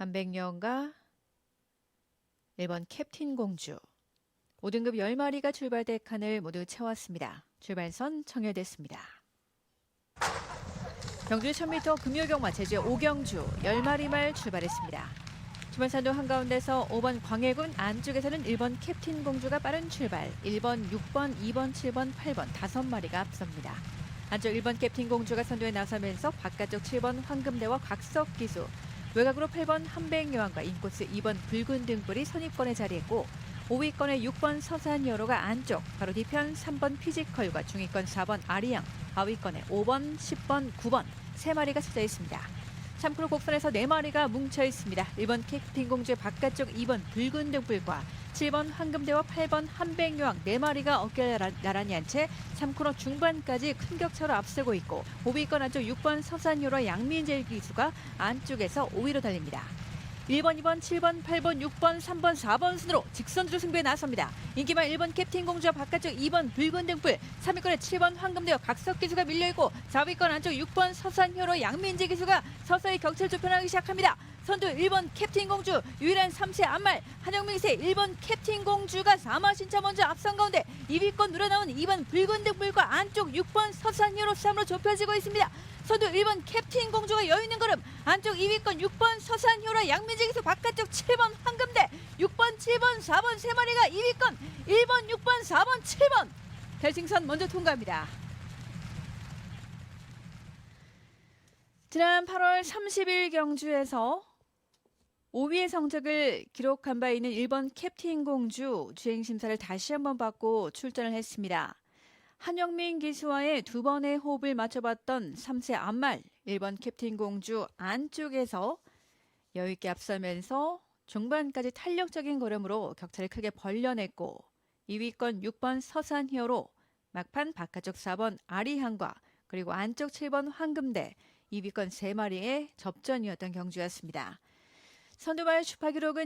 한백년과 1번 캡틴 공주 5등급 10마리가 출발대 칸을 모두 채웠습니다. 출발선 청열됐습니다. 경주 1000m 금요경마 제주의 오경주 10마리 말 출발했습니다. 주말산도 한가운데서 5번 광해군 안쪽에서는 1번 캡틴 공주가 빠른 출발 1번, 6번, 2번, 7번, 8번 5마리가 앞섭니다. 안쪽 1번 캡틴 공주가 선두에 나서면서 바깥쪽 7번 황금대와 곽석기수 외곽으로 8번 한백여왕과 인코스 2번 붉은 등불이 선입권에 자리했고 5위권의 6번 서산여로가 안쪽 바로 뒤편 3번 피지컬과 중위권 4번 아리양 하위권에 5번 10번 9번 세 마리가 서져 있습니다. 참고로 곡선에서 네마리가 뭉쳐 있습니다. 1번 캡틴 공주의 바깥쪽 2번 붉은 등불과 7번 황금대와 8번 한백여왕 네마리가 어깨에 나라- 나란히 한채 참코너 중반까지 큰 격차로 앞서고 있고 5위권 안쪽 6번 서산유로 양민재 기수가 안쪽에서 5위로 달립니다. 1번, 2번, 7번, 8번, 6번, 3번, 4번 순으로 직선주로 승부에 나섭니다. 인기만 1번 캡틴 공주와 바깥쪽 2번 붉은 등불, 3위권에 7번 황금대와 각석 기수가 밀려있고 4위권 안쪽 6번 서산효로 양민재 기수가 서서히 격차를 좁혀나가기 시작합니다. 선두 1번 캡틴 공주, 유일한 3세 안말 한영민세 1번 캡틴 공주가 4마 신차 먼저 앞선 가운데 2위권 누려나온 2번 붉은 등불과 안쪽 6번 서산효로 3으로 좁혀지고 있습니다. 선두 1번 캡틴 공주가 여유 있는 걸음 안쪽 2위권 6번 서산효라 양민재기수 바깥쪽 7번 황금대 6번 7번 4번 세마리가 2위권 1번 6번 4번 7번 결승선 먼저 통과합니다. 지난 8월 30일 경주에서 5위의 성적을 기록한 바 있는 1번 캡틴 공주 주행 심사를 다시 한번 받고 출전을 했습니다. 한영민 기수와의 두 번의 호흡을 맞춰봤던 3세 안말 1번 캡틴 공주 안쪽에서 여유있게 앞서면서 중반까지 탄력적인 걸음으로 격차를 크게 벌려냈고 2위권 6번 서산 히어로 막판 바깥쪽 4번 아리항과 그리고 안쪽 7번 황금대 2위권 3마리의 접전이었던 경주였습니다. 선두발 슈파 기록은